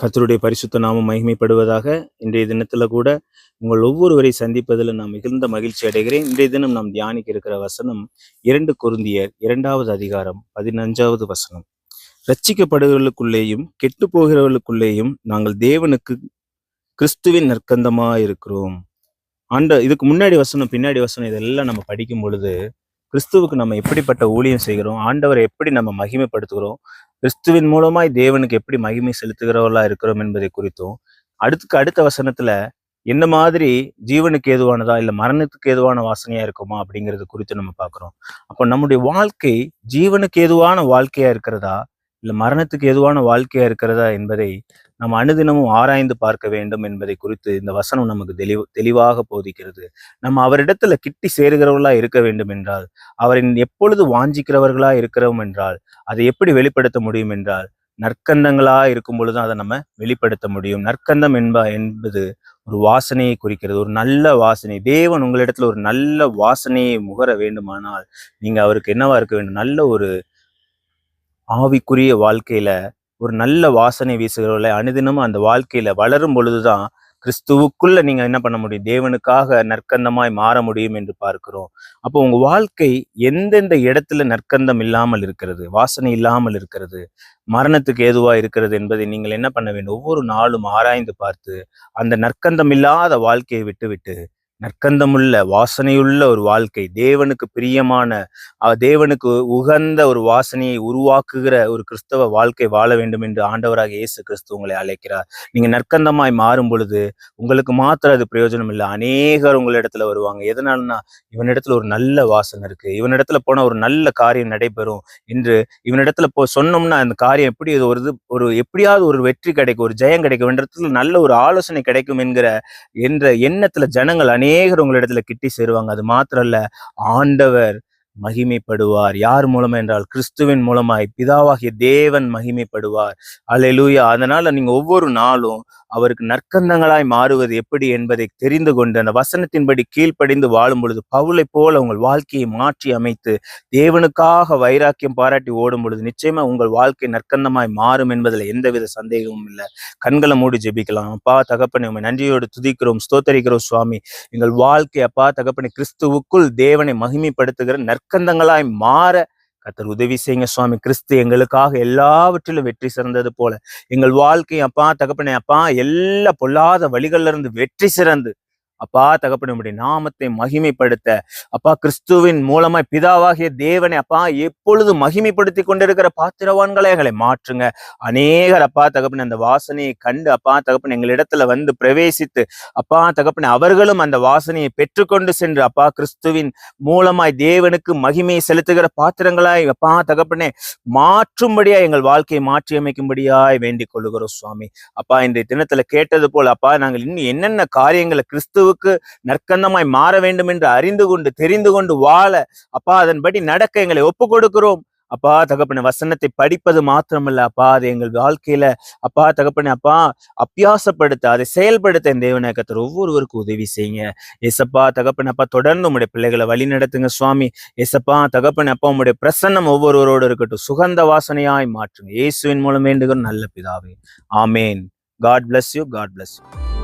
கத்தருடைய பரிசுத்த நாமம் மகிமைப்படுவதாக இன்றைய தினத்துல கூட உங்கள் ஒவ்வொருவரை சந்திப்பதில் நான் மிகுந்த மகிழ்ச்சி அடைகிறேன். இன்றைய தினம் நாம் தியானிக்க இருக்கிற வசனம் இரண்டு குருந்தியர் இரண்டாவது அதிகாரம் பதினஞ்சாவது வசனம். ரட்சிக்கப்படுகிறவர்களுக்குள்ளேயும் கெட்டு போகிறவர்களுக்குள்ளேயும் நாங்கள் தேவனுக்கு கிறிஸ்துவின் நற்கந்தமா இருக்கிறோம். ஆண்ட இதுக்கு முன்னாடி வசனம் பின்னாடி வசனம் இதெல்லாம் நம்ம படிக்கும் பொழுது கிறிஸ்துவுக்கு நம்ம எப்படிப்பட்ட ஊழியம் செய்கிறோம்? ஆண்டவரை எப்படி நம்ம மகிமைப்படுத்துகிறோம்? கிறிஸ்துவின் மூலமாய் தேவனுக்கு எப்படி மகிமை செலுத்துகிறவர்களா இருக்கிறோம் என்பதை குறித்தும் அடுத்துக்கு அடுத்த வசனத்துல என்ன மாதிரி ஜீவனுக்கு ஏதுவானதா இல்ல மரணத்துக்கு ஏதுவான வாசனையா இருக்குமா அப்படிங்கிறது குறித்து நம்ம பார்க்குறோம். அப்போ நம்முடைய வாழ்க்கை ஜீவனுக்கு ஏதுவான வாழ்க்கையா இருக்கிறதா? இல்லை மரணத்துக்கு எதுவான வாழ்க்கையா இருக்கிறதா என்பதை நம்ம அனுதினமும் ஆராய்ந்து பார்க்க வேண்டும் என்பதை குறித்து இந்த வசனம் நமக்கு தெளிவு தெளிவாக போதிக்கிறது. நம்ம அவரிடத்துல கிட்டி சேருகிறவர்களா இருக்க வேண்டும் என்றால் அவரின் எப்பொழுது வாஞ்சிக்கிறவர்களா இருக்கிறோம் என்றால் அதை எப்படி வெளிப்படுத்த முடியும் என்றால் நற்கந்தங்களா இருக்கும் பொழுது அதை நம்ம வெளிப்படுத்த முடியும். நற்கந்தம் என்ப என்பது ஒரு வாசனையை குறிக்கிறது. ஒரு நல்ல வாசனை. தேவன் உங்களிடத்துல ஒரு நல்ல வாசனையை முகர வேண்டுமானால் நீங்க அவருக்கு என்னவா இருக்க வேண்டும்? நல்ல ஒரு ஆவிக்குரிய வாழ்க்கையில ஒரு நல்ல வாசனை வீசுகிறவர்களை அனுதினமும் அந்த வாழ்க்கையில வளரும் பொழுதுதான் கிறிஸ்துவுக்குள்ள நீங்க என்ன பண்ண முடியும்? தேவனுக்காக நற்கந்தமாய் மாற முடியும் என்று பார்க்கிறோம். அப்போ உங்க வாழ்க்கை எந்தெந்த இடத்துல நற்கந்தம் இல்லாமல் இருக்கிறது? வாசனை இல்லாமல் இருக்கிறது? மரணத்துக்கு ஏதுவா இருக்கிறது என்பதை நீங்கள் என்ன பண்ண வேண்டும்? ஒவ்வொரு நாளும் ஆராய்ந்து பார்த்து அந்த நற்கந்தம் இல்லாத வாழ்க்கையை விட்டுவிட்டு நற்கந்தமுள்ள வாசனையுள்ள ஒரு வாழ்க்கை. தேவனுக்கு பிரியமான தேவனுக்கு உகந்த ஒரு வாசனையை உருவாக்குகிற ஒரு கிறிஸ்தவ வாழ்க்கை வாழ வேண்டும் என்று ஆண்டவராக இயேசு கிறிஸ்து உங்களை அழைக்கிறார். நீங்க நற்கந்தமாய் மாறும் பொழுது உங்களுக்கு மாத்திரம் அது பிரயோஜனம் இல்லை. அநேகர் உங்களிடத்துல வருவாங்க. எதனாலனா இவனிடத்துல ஒரு நல்ல வாசனை இருக்கு. இவனிடத்துல போன ஒரு நல்ல காரியம் நடைபெறும் என்று இவனிடத்துல போ சொன்னோம்னா அந்த காரியம் எப்படி இது ஒரு இது ஒரு எப்படியாவது ஒரு வெற்றி கிடைக்கும் ஒரு ஜெயம் கிடைக்கும். இடத்துல நல்ல ஒரு ஆலோசனை கிடைக்கும் என்கிற என்ற எண்ணத்துல ஜனங்கள் அநேகர் உங்களிடத்துல கிட்டி சேருவாங்க. அது மாத்திரம் இல்ல ஆண்டவர் மகிமைப்படுவார். யார் மூலமா என்றால் கிறிஸ்துவின் மூலமாய் பிதாவாகிய தேவன் மகிமைப்படுவார். அலையலூயா அதனால நீங்க ஒவ்வொரு நாளும் அவருக்கு நற்கந்தங்களாய் மாறுவது எப்படி என்பதை தெரிந்து கொண்டு அந்த வசனத்தின்படி கீழ்ப்படிந்து வாழும் பொழுது பவுலை போல உங்கள் வாழ்க்கையை மாற்றி அமைத்து தேவனுக்காக வைராக்கியம் பாராட்டி ஓடும் பொழுது நிச்சயமா உங்கள் வாழ்க்கை நற்கந்தமாய் மாறும் என்பதில் எந்தவித சந்தேகமும் இல்லை. கண்களை மூடி ஜெபிக்கலாம். அப்பா தகப்பனை உண்மை நன்றியோடு துதிக்கிறோம் ஸ்தோத்தரிக்கிறோம் சுவாமி. எங்கள் வாழ்க்கை அப்பா தகப்பனை கிறிஸ்துவுக்குள் தேவனை மகிமைப்படுத்துகிற நற்கந்தங்களாய் மாற கத்தர் உதவி செய்யுங்க சுவாமி. கிறிஸ்து எங்களுக்காக எல்லாவற்றிலும் வெற்றி சிறந்தது போல. எங்கள் வாழ்க்கை அப்பா தகப்பனே அப்பா எல்லா பொல்லாத வழிகள்ல இருந்து வெற்றி சிறந்து அப்பா தகப்பனே நாமத்தை மகிமைப்படுத்த. அப்பா கிறிஸ்துவின் மூலமாய் பிதாவாகிய தேவனை அப்பா எப்பொழுது மகிமைப்படுத்தி கொண்டிருக்கிற பாத்திரவான்களை எங்களை மாற்றுங்க. அநேகர் அப்பா தகப்பனே அந்த வாசனையை கண்டு அப்பா தகப்பன் எங்களிடத்துல வந்து பிரவேசித்து அப்பா தகப்பனே அவர்களும் அந்த வாசனையை பெற்றுக்கொண்டு சென்று அப்பா கிறிஸ்துவின் மூலமாய் தேவனுக்கு மகிமையை செலுத்துகிற பாத்திரங்களாய் அப்பா தகப்பனே மாற்றும்படியா எங்கள் வாழ்க்கையை மாற்றி அமைக்கும்படியாய் வேண்டிக் கொள்ளுகிறோம் சுவாமி. அப்பா இன்றைய தினத்துல கேட்டது போல் அப்பா நாங்கள் இன்னும் என்னென்ன காரியங்களை கிறிஸ்துவ கிறிஸ்துவுக்கு நற்கந்தமாய் மாற வேண்டும் என்று அறிந்து கொண்டு தெரிந்து கொண்டு வாழ. அப்பா அதன்படி நடக்க எங்களை ஒப்பு கொடுக்கிறோம் அப்பா தகப்பனை வசனத்தை படிப்பது மாத்திரமல்ல. அப்பா அது எங்கள் வாழ்க்கையில அப்பா தகப்பனை அப்பா அப்பியாசப்படுத்த அதை செயல்படுத்த என் தேவனை கத்தர் ஒவ்வொருவருக்கும் உதவி செய்யுங்க. எசப்பா தகப்பன அப்பா தொடர்ந்து உங்களுடைய பிள்ளைகளை வழி நடத்துங்க சுவாமி. எசப்பா தகப்பன் அப்பா உங்களுடைய பிரசன்னம் ஒவ்வொருவரோடு இருக்கட்டும். சுகந்த வாசனையாய் மாற்றுங்க. இயேசுவின் மூலம் வேண்டுகிற நல்ல பிதாவே. ஆமேன். God bless you God bless you